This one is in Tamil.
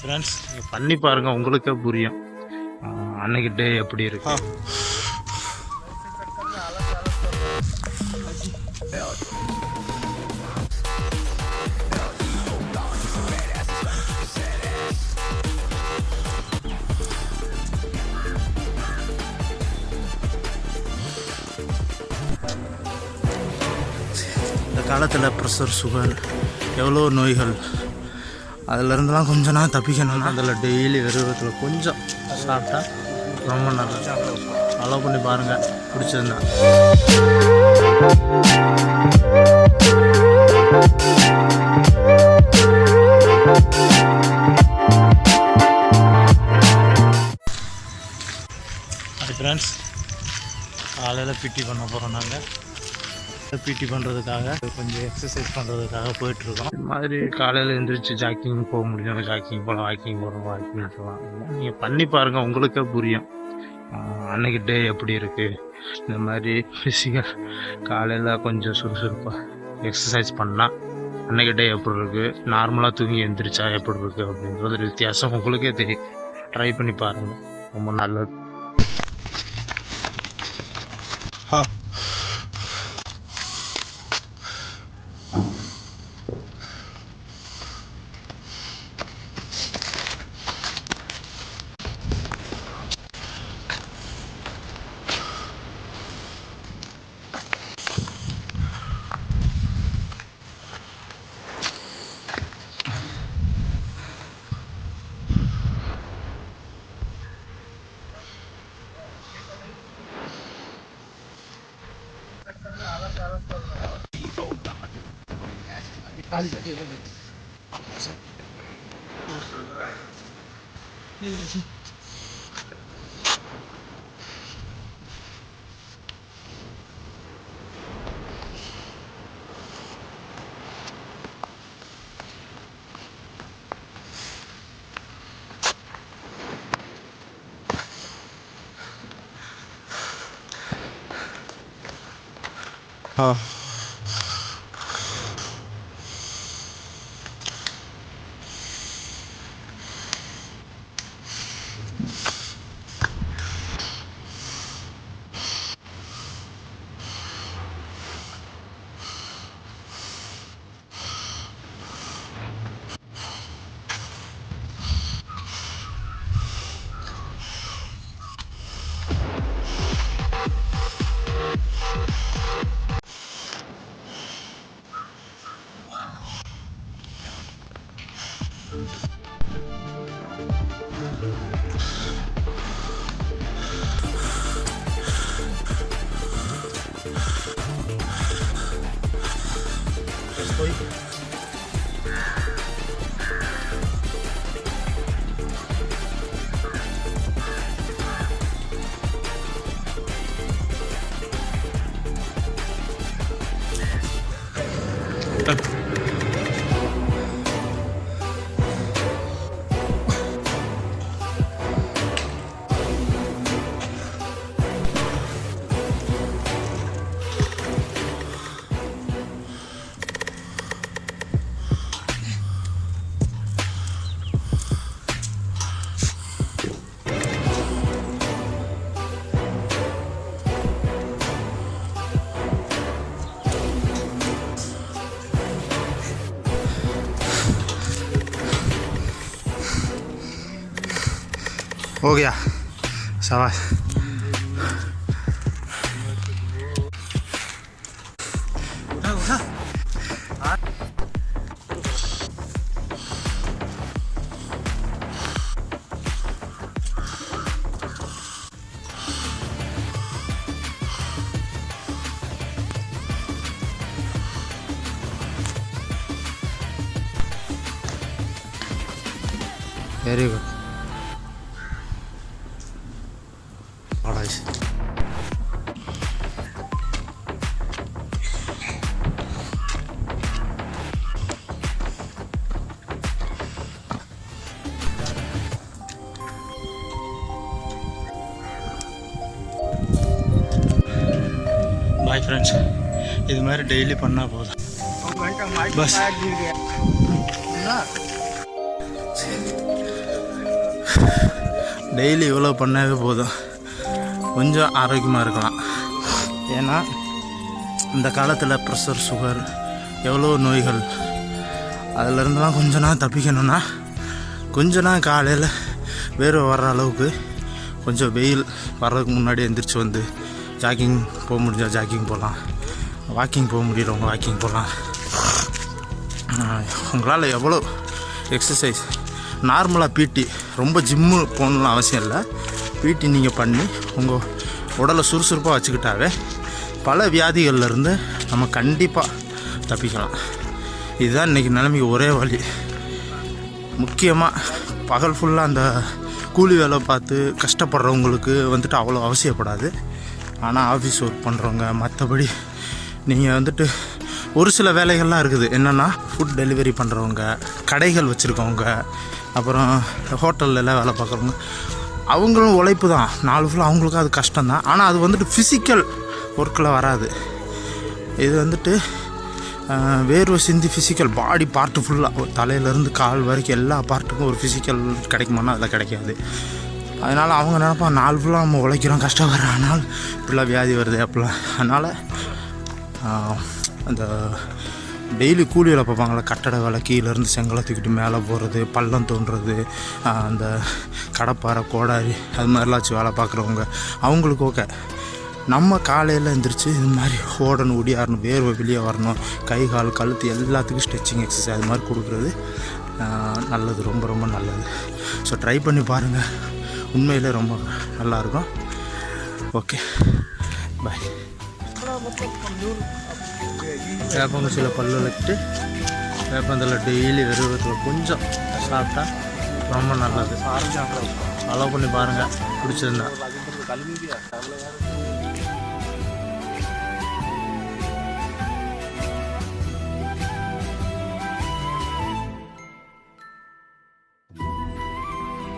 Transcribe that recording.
ஃப்ரெண்ட்ஸ் நீங்கள் பண்ணி பாருங்கள் உங்களுக்கே புரியும். அன்னைக்கு டே எப்படி இருக்கு? இந்த காலத்தில் ப்ரெஷர் சுகர் எவ்வளோ நோய்கள்? அதிலிருந்துலாம் கொஞ்ச நாள் தப்பிக்கணும்னா அதில் டெய்லி வெறுவத்தில் கொஞ்சம் சாப்பிட்டா ரொம்ப நல்லா ஃபாலோ பண்ணி பாருங்கள் பிடிச்சிருந்தா. ஃப்ரெண்ட்ஸ் காலையில் பிட்டி பண்ண போகிறோம் நாங்கள் பிடி பண்ணுறதுக்காக கொஞ்சம் எக்ஸசைஸ் பண்ணுறதுக்காக போயிட்டுருக்கோம். இது மாதிரி காலையில் எழுந்திரிச்சு ஜாக்கிங் போக முடியும். ஜாக்கிங் போகலாம் வாக்கிங் போகலாம் வாக்கிங் போகலாம் நீங்கள் பண்ணி பாருங்கள் உங்களுக்கே புரியும். அன்னைக்கு டே எப்படி இருக்குது இந்த மாதிரி ஃபிசிக்கல் காலையில் கொஞ்சம் சுறுசுறுப்பாக எக்ஸசைஸ் பண்ணால் அன்னைக்கு டே எப்படி இருக்குது நார்மலாக தூங்கி எழுந்திரிச்சா எப்படி இருக்குது அப்படின்றது வித்தியாசம் உங்களுக்கே தெரியும். ட்ரை பண்ணி பாருங்கள் ரொம்ப நல்லது. 아, 알았어. Huh. Шестой. Так, हो गया शाबाश very good Guys. Bye friends இது மாதிரி டெய்லி பண்ணால் போதும். பஸ் டெய்லி இவ்வளோ பண்ணாவே போதும். கொஞ்சம் ஆரோக்கியமாக இருக்கலாம். ஏன்னா இந்த காலத்தில் ப்ரெஷர் சுகர் எவ்வளோ நோய்கள். அதிலிருந்துலாம் கொஞ்ச நாள் தப்பிக்கணும்னா கொஞ்ச நாள் காலையில் வேர்வை வர்ற அளவுக்கு கொஞ்சம் வெயில் வர்றதுக்கு முன்னாடி எந்திரிச்சு வந்து ஜாக்கிங் போக முடிஞ்சால் ஜாக்கிங் போகலாம். வாக்கிங் போக முடியலவங்க வாக்கிங் போகலாம். உங்களால் எவ்வளோ எக்ஸசைஸ் நார்மலாக பிடி ரொம்ப ஜிம்மு போகணுன்னு அவசியம் இல்லை. பீட்டி நீங்கள் பண்ணி உங்கள் உடலை சுறுசுறுப்பாக வச்சுக்கிட்டாவே பல வியாதிகள்லேருந்து நம்ம கண்டிப்பாக தப்பிக்கலாம். இதுதான் இன்றைக்கி நிலைமைக்கு ஒரே வழி. முக்கியமாக பகல் ஃபுல்லாக அந்த கூலி வேலை பார்த்து கஷ்டப்படுறவங்களுக்கு வந்துட்டு அவ்வளோ அவசியப்படாது. ஆனால் ஆஃபீஸ் ஒர்க் பண்ணுறவங்க மற்றபடி நீங்கள் வந்துட்டு ஒரு சில வேலைகள்லாம் இருக்குது. என்னென்னா ஃபுட் டெலிவரி பண்ணுறவங்க கடைகள் வச்சுருக்கவங்க அப்புறம் ஹோட்டல்லலாம் வேலை பார்க்குறவங்க அவங்களும் உழைப்பு தான் நாலு ஃபுல்லாக அவங்களுக்கும் அது கஷ்டம் தான் ஆனால் அது வந்துட்டு ஃபிசிக்கல் ஒர்க்கில் வராது. இது வந்துட்டு வேர்வை சிந்தி ஃபிசிக்கல் பாடி பார்ட்டு ஃபுல்லாக தலையிலேருந்து கால் வரைக்கும் எல்லா பார்ட்டுக்கும் ஒரு ஃபிசிக்கல் கிடைக்குமானா அதில் கிடைக்காது. அதனால் அவங்க நினப்பா நாள் ஃபுல்லாக நம்ம உழைக்கிறோம் கஷ்டப்படுறோம். ஆனால் இப்படிலாம் வியாதி வருது அப்படிலாம். அதனால் அந்த டெய்லி கூலி வேலை பார்ப்பாங்களே கட்டட வேலை கீழேருந்து செங்கலை தூக்கிட்டு மேலே போகிறது பள்ளம் தோண்டுறது அந்த கடப்பாறை கோடாரி அது மாதிரிலாம் வச்சு வேலை பார்க்குறவங்க. அவங்களுக்கு ஓகே. நம்ம காலையில் எழுந்திரிச்சு இது மாதிரி ஓடணும் ஒடியாரணும் வேர்வை வெளியே வரணும் கை கால் கழுத்து எல்லாத்துக்கும் ஸ்ட்ரெச்சிங் எக்ஸசைஸ் அது மாதிரி கொடுக்குறது நல்லது ரொம்ப ரொம்ப நல்லது. ஸோ ட்ரை பண்ணி பாருங்கள் உண்மையிலே ரொம்ப நல்லாயிருக்கும் ஓகே பாய் வேப்பங்குச்சியில் பல்லு விளக்கிட்டு வேப்பந்தில் டெய்லி வெறுவத்தில் கொஞ்சம் சாப்பிட்டா ரொம்ப நல்லது. ஃபாலோ பண்ணி பாருங்கள் பிடிச்சிருந்தா.